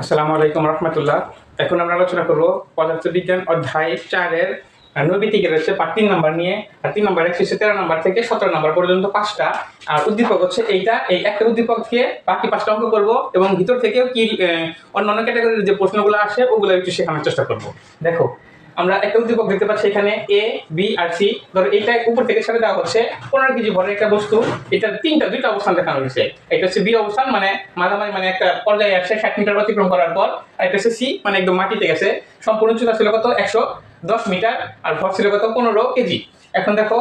আসসালামু আলাইকুম রহমতুল্লাহ। এখন আমরা আলোচনা করব পদার্থবিজ্ঞান অধ্যায় চারের নৈবিতিকে রয়েছে পাঁচ তিন নাম্বার নিয়ে। আর তিন নাম্বার একশো তেরো নাম্বার থেকে সতেরো নাম্বার পর্যন্ত পাঁচটা। আর উদ্দীপক হচ্ছে এইটা। এই একটা উদ্দীপক দিয়ে বাকি পাঁচটা অঙ্ক করব এবং ভিতর থেকেও কি অন্য অন্য ক্যাটাগরির যে প্রশ্নগুলো আসে, ওগুলো একটু শেখানোর চেষ্টা করব। দেখো আমরা একটা উদ্দীপক দেখতে পাচ্ছি এখানে এ বি আর সি ধরো এইটা উপর থেকে সাথে দেওয়া হচ্ছে। পনেরো কেজি ভরের একটা বস্তু। এটা তিনটা, দুইটা অবস্থান দেখানো হয়েছে। এটা হচ্ছে বি অবস্থান মানে মাঝামাঝি মানে একটা পর্যায়ে আসছে ষাট মিটার অতিক্রম করার পর। আর এটা হচ্ছে সি মানে একদম মাটিতে গেছে। সম্পূর্ণ উচ্চতা ছিল কত? একশো দশ মিটার। আর ভর ছিল কত? পনেরো কেজি। এখন দেখো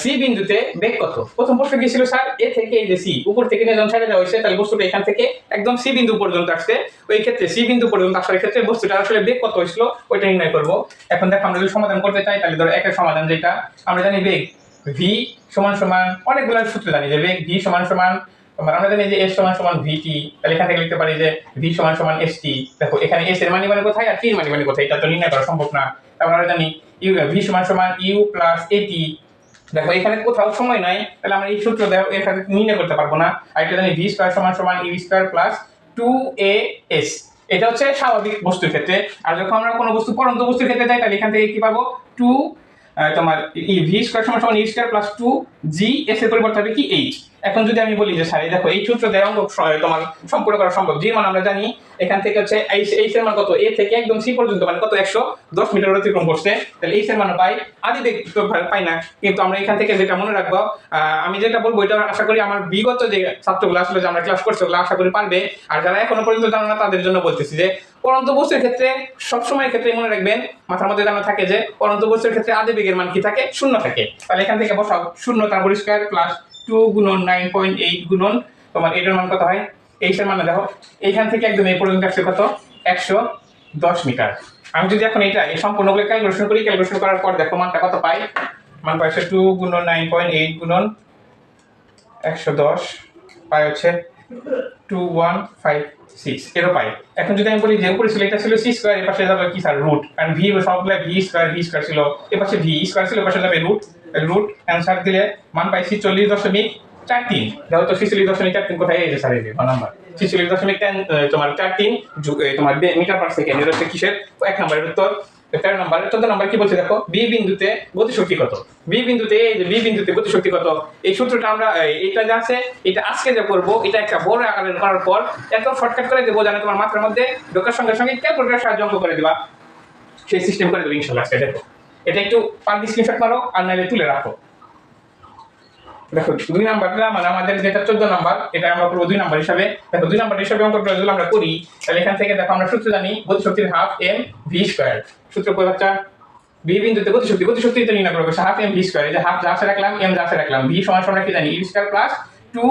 সি বিন্দুতে বেগ কত? প্রথম প্রশ্ন কি ছিল, স্যার? এ থেকে এই যে সি উপর থেকে নিয়ে যখন ছেড়ে দেওয়া হয়েছে, তাহলে বস্তুটা এখান থেকে একদম সি বিন্দু পর্যন্ত আসছে। ওই ক্ষেত্রে সি বিন্দু পর্যন্ত আসার ক্ষেত্রে বস্তুটা আসলে বেগ কত হয়েছিল, ওইটা নির্ণয় করব। এখন দেখো, আমরা যদি সমাধান করতে চাই, তাহলে ধরো একের সমাধান যেটা, আমরা জানি বেগ ভি সমান সমান অনেকগুলো সূত্র জানি যে বেগ ভি সমান সমান, তোমার আমরা জানি যে এস সমান সমান ভিটি তাহলে এখান থেকে লিখতে পারি যে ভি সমান সমান এস টি দেখো, এখানে এস এর মানি মানে কোথায় আর টি এর মানি মানে কোথায়? এটা তো নির্ণয় করা সম্ভব না। তারপর আমরা জানি, ইউ ভি সমান সমান ইউ প্লাস এটি দেখো, এখানে কোথাও সময় নাই, তাহলে আমরা এই সূত্র দেখো এখানে নির্ণয় করতে পারব না। আর এটা জানি ভি স্কোয়ার সমান সমান U square plus two A S এটা হচ্ছে স্বাভাবিক বস্তুর ক্ষেত্রে। আর যখন আমরা কোনো বস্তু পরন্ত বস্তুর ক্ষেত্রে যাই, তাহলে এখান থেকে কি পাবো? টু তোমার ই ভি স্কোয়ার সমান সমান E square plus two G S এর পরিবর্তে হবে কি এইচ এখন যদি আমি বলি যে, স্যার দেখো, এই সূত্র দেওয়া তোমার সম্পূর্ণ করা সম্ভব। জি মান আমরা জানি, এখান থেকে হচ্ছে এইচ এর মান কত? এ থেকে একদম সি পর্যন্ত মানে কত? একশো দশ মিটার অতিক্রম করছে। তাহলে এইচ এর মান পাই। আদি দেখ, তো ভা- পাই না। কিন্তু আমরা এখান থেকে যেটা মনে রাখব আমি যেটা বলব, এটা আশা করি আমার বিগত যে ছাত্রগুলো আসলে, যে আমরা ক্লাস করছি, ওগুলো আশা করি পারবে। আর যারা এখনও পর্যন্ত জানো না, তাদের জন্য বলতেছি যে পরন্ত বস্তুর ক্ষেত্রে সবসময় ক্ষেত্রে মনে রাখবেন, মাথার মধ্যে জানা থাকে যে, পরন্ত বস্তুর ক্ষেত্রে আদি বেগের মান কি থাকে? শূন্য থাকে। তাহলে এখান থেকে বসাও। শূন্য তারপর স্কোয়ার প্লাস টু গুণন নাইন পয়েন্ট এইট গুণন। তোমার এটার মান কত হয়? এইটার মানে দেখো, এইখান থেকে একদম এই পর্যন্ত আসছে কত? একশো দশ মিটার। আমি যদি এখন এটা, এই সম্পূর্ণগুলো ক্যালকুলেশন করি ক্যালকুলেশন করার পর দেখো মানটা কত পাই? মান পাই টু গুণন নাইন পয়েন্ট এইট গুণন। একশো দশ পাই হচ্ছে টু ওয়ান ফাইভ সিক্স এরও পাই। এখন যদি আমি বলি যে উপরে ছিল, এটা ছিল সি স্কোয়ার এর পাশে যাবে কি স্যার রুট কারণ ভি সবগুলো ভি স্কোয়ার ভি স্কোয়ার ছিল। এর পাশে ভি স্কোয়ার ছিল এর পাশে যাবে রুট রুট অ্যান্সার দিলে মান পাইছি চল্লিশ দশমিক চার তিন। দেখো তো ছিচল্লিশ দশমিক চার তিন কোথায়? এই যে স্যার এই নাম্বার ছিচল্লিশ দশমিক তোমার চার তিন তোমার মিটার পার সেকেন্ড এটা হচ্ছে কিসের? এক নম্বরের উত্তর। তেরো কি বলছে দেখো? বি বিন্দুতে কত? বি বিন্দুতে, এই যে বি বিন্দুতে কত? এই সূত্রটা আমরা এটা যা আছে, এটা আজকে যে করব, এটা একটা বড় আকারে করার পর শর্টকাট করে দেবো জানো তোমার মাত্রার মধ্যে ঢোকার সঙ্গে সঙ্গে ক্যালকুলেটার সাহায্য করে দিবা। সেই সিস্টেম করে দেবো ইনশাল্লাহ দেখো। এটা একটু পার স্ক্রিনশট মারো, আর নাহলে তুলে রাখো। দেখো, দুই নাম্বারটা মানে আমাদের যেটা চোদ্দ নাম্বার এটা আমরা করব দুই নাম্বার হিসাবে। দেখো, দুই নাম্বার হিসাবে অঙ্কটা যদি আমরা করি, তাহলে এখান থেকে দেখো আমরা সূত্র জানি গতিশক্তির হাফ এম ভি স্কোয়ার সূত্র কই বাচ্চা? ভি বিন্দুতে গতিশক্তি গতিশক্তি তো নির্ণয় করব হাফ এম ভি স্কোয়ার এই যে হাফ যা রাখলাম এম যা রাখলাম। ভি সমান সমান কি জানি E square plus two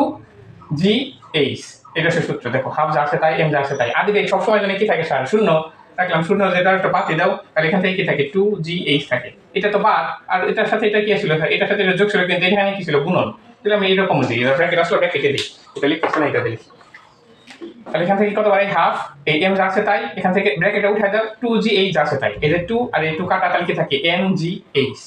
G H এটা হচ্ছে সূত্র, দেখো হাফ যা তাই এম আছে তাই। আদি সবসময় জানি কি থাকে স্যার? শূন্য। রাখলাম, শূন্য যেটা একটা বাতি দাও, তাহলে এখান থেকে কি থাকে? টু জি এইচ থাকে। এটা তো বাদ আর এটার সাথে এটা কি ছিল এটার সাথে যোগ ছিল কিন্তু এখানে কি ছিল? গুণন। তাহলে আমি এইরকম দিই ব্র্যাকেট আসলে ব্র্যাকেটে দিই। এটা লিখতেছে না, এটা দিই তাহলে এখান থেকে কত বাড়ে? হাফ এই এম যা আছে তাই, এখান থেকে ব্র্যাকেটে উঠে দাও টু জি এইচ আছে তাই। এই যে টু আর এই টু কাটা তাহলে কি থাকে? এম জি এইচ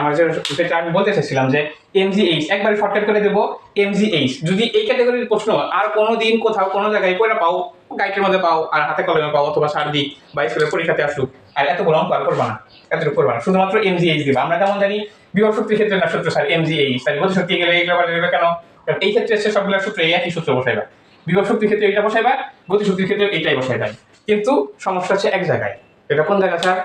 আমার যেটা আমি বলতে চাইছিলাম যে এম জি এইচ একবারে শর্টকাট করে দেবো এম জি এইচ যদি এই ক্যাটাগরির প্রশ্ন, আর কোনো দিন কোথাও কোনো জায়গায় পড়ে পাও গাইডের মধ্যে পাও, আর হাতে কলমে পাও, অথবা সার্দিক বা স্কুলের পরীক্ষাতে আসুক আর এত বড় অঙ্ক আর করবা না, এতটুকু করবা না। শুধুমাত্র এম জি এইচ দিবা। আমরা যেমন জানি বিভব শক্তির ক্ষেত্রে না সূত্র স্যার এম জি এইচ তাই গতি শক্তি গেলে এগুলো দেবে কেন? কারণ এই ক্ষেত্রে এসে সবগুলো সূত্র একই সূত্র বসাইবা। বিভব শক্তির ক্ষেত্রে এটা বসাইবা গতি শক্তির ক্ষেত্রে এটাই বসাইবা। কিন্তু সমস্যা হচ্ছে এক জায়গায়। এটা কোন জায়গা, স্যার?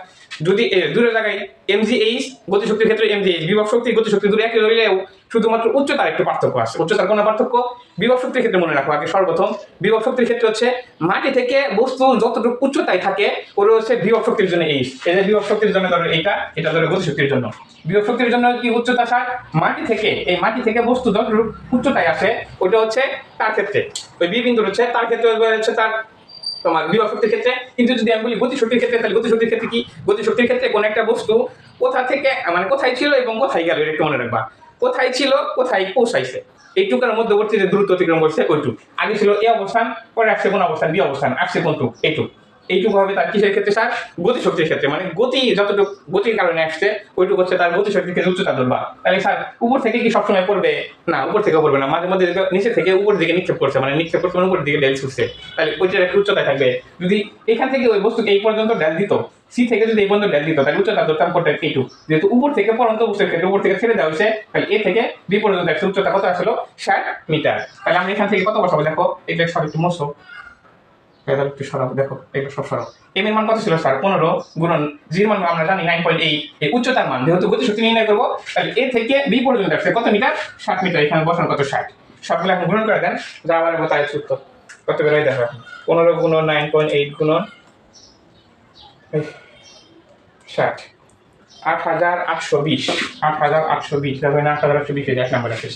যদি দূরের জায়গায় এমজিএইচ গতিশক্তির ক্ষেত্রে এমজিএইচ বিভব শক্তি, গতিশক্তি দূরে একই ধরলেও শুধুমাত্র উচ্চতার একটু পার্থক্য আছে। উচ্চতার কোনো পার্থক্য? বিভব শক্তির ক্ষেত্রে মনে রাখো আগে সর্বপ্রথম। বিভব শক্তির ক্ষেত্রে হচ্ছে মাটি থেকে বস্তু যতটুকু উচ্চতায় থাকে ওটা হচ্ছে বিভব শক্তির জন্য এইচ এই যে বিভব শক্তির জন্য ধরো এইটা, এটা ধরো গতিশক্তির জন্য। বিভব শক্তির জন্য কি উচ্চতা, স্যার? মাটি থেকে, এই মাটি থেকে বস্তু যতটুকু উচ্চতায় আসে ওটা হচ্ছে তার ক্ষেত্রে। ওই বি হচ্ছে, তার ক্ষেত্রে হচ্ছে তার তোমার বিভব শক্তির ক্ষেত্রে, কিন্তু যদি আমি বলি গতি গতিশক্তির ক্ষেত্রে, তাহলে গতি গতিশক্তির ক্ষেত্রে কি? গতিশক্তির ক্ষেত্রে কোন একটা বস্তু কোথা থেকে মানে কোথায় ছিল এবং কোথায় গেল, এটা একটু মনে রাখবা। কোথায় ছিল, কোথায় পৌঁছাইছে। এইটুকার মধ্যবর্তী যে দ্রুত অতিক্রম করছে, ওইটুক। আগে ছিল এ অবস্থান, পরে আসছে কোন অবস্থান, বি অবস্থান, আসছে কোনটুক, এইটুক। এইটুকু হবে তার কিসের ক্ষেত্রে? স্যার গতিশক্তির ক্ষেত্রে। মানে গতি যতটুকু, গতির কারণে আসছে, ওইটুকু হচ্ছে তার গতিশক্তির ক্ষেত্রে উচ্চতা ধরবা তাহলে স্যার, উপর থেকে কি সবসময় পড়বে? না, উপর থেকে পড়বে না। মাঝে মধ্যে নিচে থেকে উপর দিকে নিক্ষেপ করছে। মানে নিক্ষেপ করছে মানে উপর দিকে ডেল ছুটছে। তাহলে ওইটার একটা উচ্চতা থাকবে। যদি এখান থেকে ওই বস্তুকে এই পর্যন্ত ডেল দিত, সি থেকে যদি এই পর্যন্ত ডেল দিত, তাহলে উচ্চতা ধরতাম কোনটা এইটু যেহেতু উপর থেকে পরন্ত বস্তুর ক্ষেত্রে, উপর থেকে ছেড়ে দেওয়া হয়েছে, তাহলে এ থেকে বি পর্যন্ত একটা উচ্চতা কত আসলো? ষাট মিটার। তাহলে আমরা এখান থেকে কত বসাবো? দেখো, এটা সব একটু মশো একটু দেখো সব এম এর মান কত ছিল স্যার? পনেরো গুণন জির মান আমরা জানি নাইন পয়েন্ট এইট এই উচ্চতার মান। যেহেতু গতিশক্তি নির্ণয় করব, তাহলে এ থেকে বি পর্যন্ত আসছে কত মিটার? ষাট মিটার, এখানে বসান কত ষাট। সবগুলো এখন গুণন করে দেন, যা আবার আয় সূত্র। কত দেখো পনেরো গুণন নাইন পয়েন্ট এইট গুণন ষাট। আট হাজার আটশো বিশ, আট হাজার আটশো বিশ। আট হাজার আটশো বিশ এক নাম্বার আছে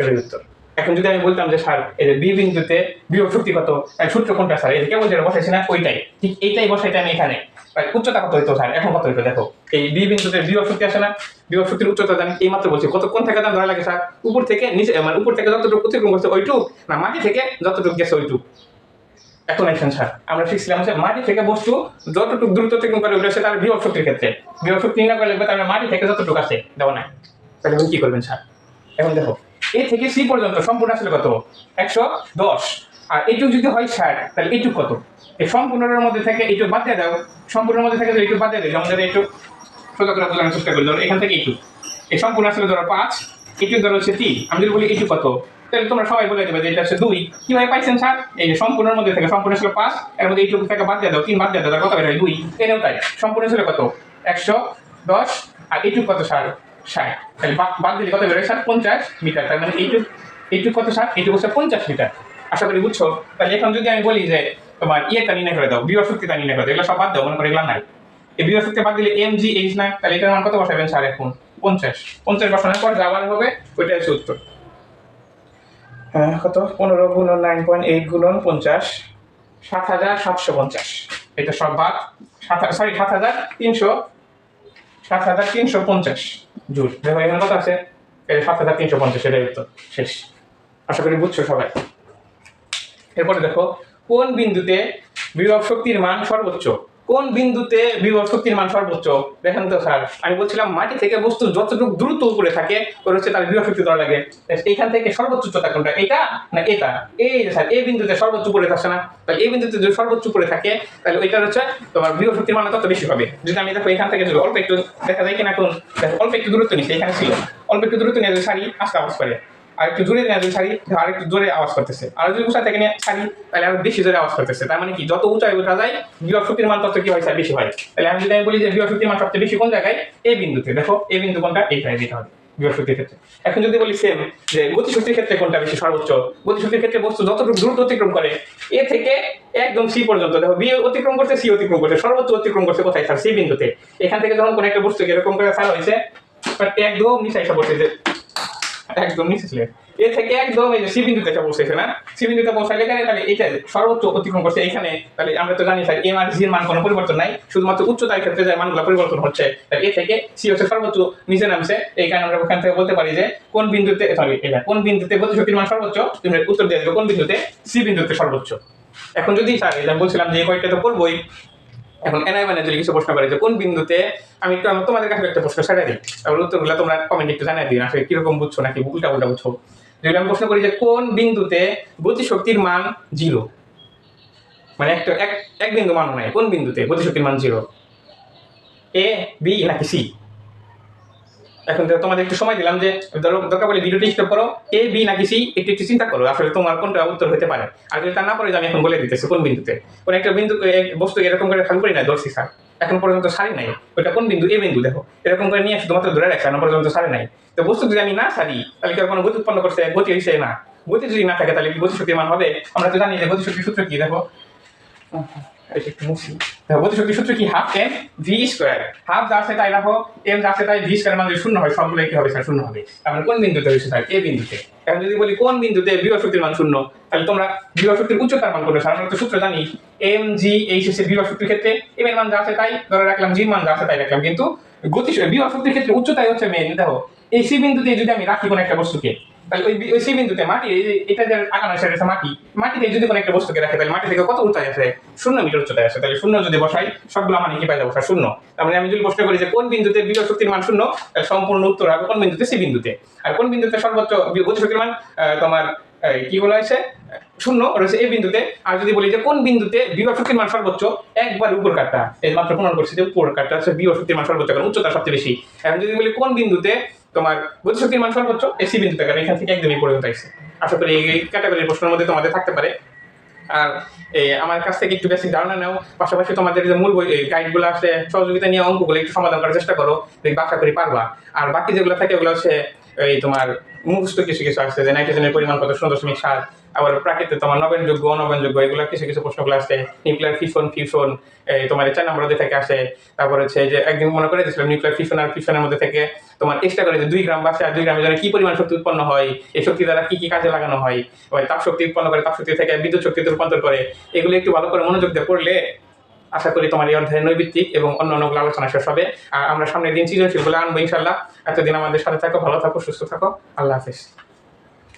এটাই উত্তর। এখন যদি আমি বলতাম যে, স্যার, এই যে বি বিন্দুতে বিভব শক্তি কত? সূত্র কোনটা, স্যার? এই যে কেবল যেটা বসাইছি না, ওইটাই। ঠিক এইটাই বসাইতে আমি এখানে। উচ্চতা কত হইতো, স্যার? এখন কত হইতো, দেখো। এই বি বিন্দুতে বিভব শক্তি আসে না। বিভব শক্তির উচ্চতা আমি এই মাত্র বলছি। কত, কোন থেকে দাম ধরা লাগে, স্যার? উপর থেকে নিচে মানে উপর থেকে যতটুকু অতিক্রম করছে ওইটুক, না মাটি থেকে যতটুকু গেছে ওইটুক? এখন আসেন, স্যার। আমরা শিখছিলাম যে মাটি থেকে বস্তু যতটুকু দ্রুত অতিক্রম করে উঠেছে, তার বিভব শক্তির ক্ষেত্রে। বিভব শক্তি নির্ণয় করে লিখবে, তার মাটি থেকে যতটুকু আছে, দেওয়া নাই। তাহলে এখন কি করবেন, স্যার? এখন দেখো এ থেকে সি পর্যন্ত সম্পূর্ণ আসলে কত? একশো দশ। আর এইটুক যদি হয় ষাট, তাহলে এইটুক কত? এই সম্পূর্ণের মধ্যে থেকে এইটুক বাদ দিয়ে দাও। সম্পূর্ণের মধ্যে থেকে যদি এইটুক বাদ দিয়ে দেয় যেমন ধরো করে চেষ্টা করি, ধরো এখান থেকে এইটুক। এই সম্পূর্ণ আসলে ধরো পাঁচ, এইটুক ধরো হচ্ছে তিন। আমি যদি বলি এইটুক কত? তাহলে তোমরা সবাই বলে দেবে যে এটা হচ্ছে দুই। কীভাবে পাইছেন স্যার? এই সম্পূর্ণের মধ্যে থেকে সম্পূর্ণ ছিল পাঁচ, এর মধ্যে এইটুকু থেকে বাদ দিয়ে দাও, তিন বাদ দিয়ে দাও কত বের হয়? দুই। এনেও তাই। সম্পূর্ণ ছিল কত? একশো দশ। আর এইটুক কত, স্যার? ষাট। তাহলে বাদ দিলে কত বেরোয়? স্যার পঞ্চাশ মিটার। তার মানে এইটুক এইটুক কত স্যার এইটুক হচ্ছে পঞ্চাশ মিটার। আশা করি বুঝছ? তাহলে এখন যদি আমি বলি যে তোমার ইয়েটা নির্ণয় করে দাও বিয় শক্তিটা নির্ণয় করে দাও এগুলো সব বাদ দাও মনে করে এগুলো নাই। এই বিয় শক্তি বাদ দিলে এম জি এইচ না তাহলে এটার মান কত বসাবেন স্যার এখন? পঞ্চাশ। পঞ্চাশ বসানোর পর যাবার হবে ওইটা হচ্ছে উত্তর। হ্যাঁ কত? পনেরো গুণন নাইন পয়েন্ট এইট গুণন পঞ্চাশ সাত হাজার সাতশো পঞ্চাশ। এটা সব বাদ। সাত সরি সাত হাজার তিনশো সাত হাজার তিনশো পঞ্চাশ। জুল দেখো এখানে কত আছে সাত হাজার তিনশো পঞ্চাশ এটাই উত্তর, শেষ। আশা করি বুঝছ সবাই। এরপরে দেখো, কোন বিন্দুতে বিভব শক্তির মান সর্বোচ্চ? কোন বিন্দুতে বিভব শক্তির মান সর্বোচ্চ? দেখেন তো স্যার আমি বলছিলাম, মাটি থেকে বস্তু যতটুকু দ্রুত উপরে থাকে, ওর হচ্ছে তার বিভব শক্তি দেওয়া লাগে। এইখান থেকে সর্বোচ্চ উচ্চতা কোনটা? এটা না এটা? এই স্যার, এই বিন্দুতে সর্বোচ্চ উপরে থাকছে না। তাহলে এই বিন্দুতে যদি সর্বোচ্চ উপরে থাকে, তাহলে ওইটা হচ্ছে তোমার বিভব শক্তির মান তত বেশি হবে। যদি আমি দেখো এখান থেকে যদি অল্প একটু দেখা যায় কিনা কোন, দেখো অল্প একটু দূরত্ব নিচ্ছে, এখানে ছিল। অল্প একটু দূরত্ব নিয়ে সারি, আস্তে আওয়াজ করে। আর একটু জোরে নেওয়া যদি ছাড়ি আর একটু জোরে আওয়াজ করতেছে। আর যদি উঁচা থেকে নিয়ে, ছাড়ি, তাহলে আরও বেশি জোরে আওয়াজ করতেছে। তার মানে কি, যত উঁচায় উঠা যায় বিভব শক্তির মান তত কি হয়, স্যার, বেশি হয়। তাহলে আমি যদি আমি বলি যে বিভব শক্তির মান সবচেয়ে বেশি কোন জায়গায়? এই বিন্দুতে। দেখো, এই বিন্দু কোনটা? এইখানে দিতে হবে শক্তির ক্ষেত্রে। এখন যদি বলি সেম যে গতিশক্তির ক্ষেত্রে কোনটা বেশি সর্বোচ্চ? গতিশক্তির ক্ষেত্রে বস্তু যতটুকু দ্রুত অতিক্রম করে, এ থেকে একদম সি পর্যন্ত। দেখো বি অতিক্রম করছে সি অতিক্রম করছে, সর্বোচ্চ অতিক্রম করছে কোথায়, স্যার? সি বিন্দুতে। এখান থেকে যখন কোনো একটা বস্তু এরকম করে ছাড়া হয়েছে, একদম নিচে এসে পড়ছে, যে একদম নিচে ছিল। এ থেকে একদম এই যে সি বিন্দুতে এসে পৌঁছেছে না সি বিন্দুতে পৌঁছালে এখানে তাহলে এটা সর্বোচ্চ অতিক্রম করছে এখানে। তাহলে আমরা তো জানি স্যার, এম আর জি এর মান কোনো পরিবর্তন নাই, শুধুমাত্র উচ্চতার ক্ষেত্রে যে মানগুলো পরিবর্তন হচ্ছে, তাহলে এ থেকে সি হচ্ছে সর্বোচ্চ, নিচে নামছে। এই কারণে আমরা ওখান থেকে বলতে পারি যে কোন বিন্দুতে সরি এটা কোন বিন্দুতে গতিশক্তির মান সর্বোচ্চ, তুমি উত্তর দিয়ে দেবে কোন বিন্দুতে সি বিন্দুতে সর্বোচ্চ। এখন যদি স্যার এটা বলছিলাম যে কয়েকটা তো করবোই এখন এনআই মানে যদি কিছু প্রশ্ন করে যে কোন বিন্দুতে আমি একটু তোমাদের কাছে একটা প্রশ্ন সেটা দিই। তারপর উত্তরগুলো তোমরা কমেন্ট একটু জানাই দিন আসলে কীরকম বুঝছ নাকি উল্টা উল্টা বুঝছ। যদি আমি প্রশ্ন করি যে কোন বিন্দুতে গতিশক্তির মান জিরো মানে একটা, এক এক বিন্দু মান নাই, কোন বিন্দুতে গতিশক্তির মান জিরো এ বি নাকি সি এখন তোমাদের একটু সময় দিলাম যে দরকার পড়লে ভিডিওটি স্টপ করো। এ বি নাকি সি একটু একটু চিন্তা করো, আসলে তোমার কোনটা উত্তর হতে পারে। আর যদি তা না পারে আমি এখন বলে দিতেছি কোন বিন্দুতে। কোন একটা বিন্দু বস্তু এরকম করে খালি করি না ধরছি স্যার এখন পর্যন্ত সারি নাই। ওটা কোন বিন্দু? এ বিন্দু, দেখো। এরকম করে নিয়ে শুধুমাত্র ধরে রাখছে এখন পর্যন্ত সারি নাই। তো বস্তু যদি আমি না সারি, তাহলে কি কোনো গতি উৎপন্ন করছে? গতি হয়েছে না। গতি যদি না থাকে, তাহলে কি গতিশক্তির মান হবে? আমরা তো জানি যে গতিশক্তির সূত্র কি, দেখো। এটা একটু মুছি গতিশক্তির সূত্র কি half M V square half যা আছে তাই এম যা আছে তাই ভি স্কোয়ার মানে শূন্য হয়, সবগুলো কি হবে শূন্য হবে। কোন বিন্দুতে হয়েছে এ বিন্দুতে। এখন যদি বলি কোন বিন্দুতে বিভব শক্তির মান শূন্য, তাহলে তোমরা বিভব শক্তির উচ্চতার মান করবে তো সূত্র জানি। এম জি এইচ এসে বিভব শক্তির ক্ষেত্রে এম এর মান যা আছে তাই, ধরে রাখলাম জি মান যা আছে তাই রাখলাম, কিন্তু গতি বিভব শক্তির ক্ষেত্রে উচ্চতাই হচ্ছে মেন দেখো, এই সি বিন্দুতে যদি আমি রাখি কোনো একটা বস্তুকে ওই ওই সেই বিন্দুতে মাটি, এই এটা যে আঁকানো সেটা হচ্ছে মাটি, মাটিতে যদি কোনো একটা বস্তুকে রাখে, তাহলে মাটি থেকে কত উচ্চতায় আছে শূন্য মিটার উচ্চতায় আছে তাহলে শূন্য যদি বসাই, সবগুলো মানে কি পাই যাব শূন্য। তার মানে আমি যদি প্রশ্ন করি যে কোন বিন্দুতে বিভব শক্তির মান শূন্য, তাহলে সম্পূর্ণ উত্তর হবে কোন বিন্দুতে? সি বিন্দুতে। আর কোন বিন্দুতে সর্বোচ্চ গতি শক্তির মান তোমার কি বলা হয়েছে? শূন্য রয়েছে এই বিন্দুতে। আর যদি বলি যে কোন বিন্দুতে বিভব শক্তির মান সর্বোচ্চ, একবার উপর কাটটা। এই মাত্র প্রমাণ করছি যে উপর কাটটা হচ্ছে বিভব শক্তির মান সর্বোচ্চ, কারণ উচ্চতা সবচেয়ে বেশি। এখন যদি বলি কোন বিন্দুতে তোমার বুদ্ধিশক্তির শক্তির মান সর্বোচ্চ এসি বিন্দুতে, কারণ এখান থেকে একদমই পর্যন্ত আসছে আশা করি এই ক্যাটাগরির প্রশ্নের মধ্যে তোমাদের থাকতে পারে। আর এই আমার কাছ থেকে একটু বেশি ধারণা নাও, পাশাপাশি তোমাদের যে মূল গাইডগুলো আছে, সহযোগিতা নিয়ে অঙ্কগুলো একটু সমাধান করার চেষ্টা করো, দেখবে, আশা করি পারবা। আর বাকি যেগুলো থাকে, ওগুলো হচ্ছে এই তোমার মুখস্থ কিছু কিছু আসছে যে নাইট্রোজেনের পরিমাণ কত, শূন্য দশমিক সাত আবার প্রাকৃতিক তোমার নবায়নযোগ্য অনবায়নযোগ্য এগুলো কিছু কিছু প্রশ্নগুলো আসে। নিউক্লিয়ার ফিউশন ফিউশন তোমার চার নম্বর থেকে আসে। তারপর হচ্ছে যে একদিন মনে করে দিয়েছিলাম নিউক্লিয়ার ফিউশন আর ফিউশনের মধ্যে থেকে তোমার এক্সট্রা করে যে দুই গ্রাম বাসে আর দুই গ্রামের জন্য কি পরিমাণ শক্তি উৎপন্ন হয়, এই শক্তি দ্বারা কি কি কাজে লাগানো হয় তাপ শক্তি উৎপন্ন করে, তাপ শক্তি থেকে বিদ্যুৎ শক্তিতে রূপান্তর করে, এগুলো একটু ভালো করে মনোযোগ দিয়ে পড়লে আশা করি তোমার এই অধ্যায়ের নৈবিত্তিক এবং অন্য অন্যগুলো আলোচনা শেষ হবে। আর আমরা সামনের দিন সৃজনশীলগুলো আনব ইনশাল্লাহ এতদিন আমাদের সাথে থাকো, ভালো থাকো, সুস্থ থাকো। আল্লাহ হাফিজ।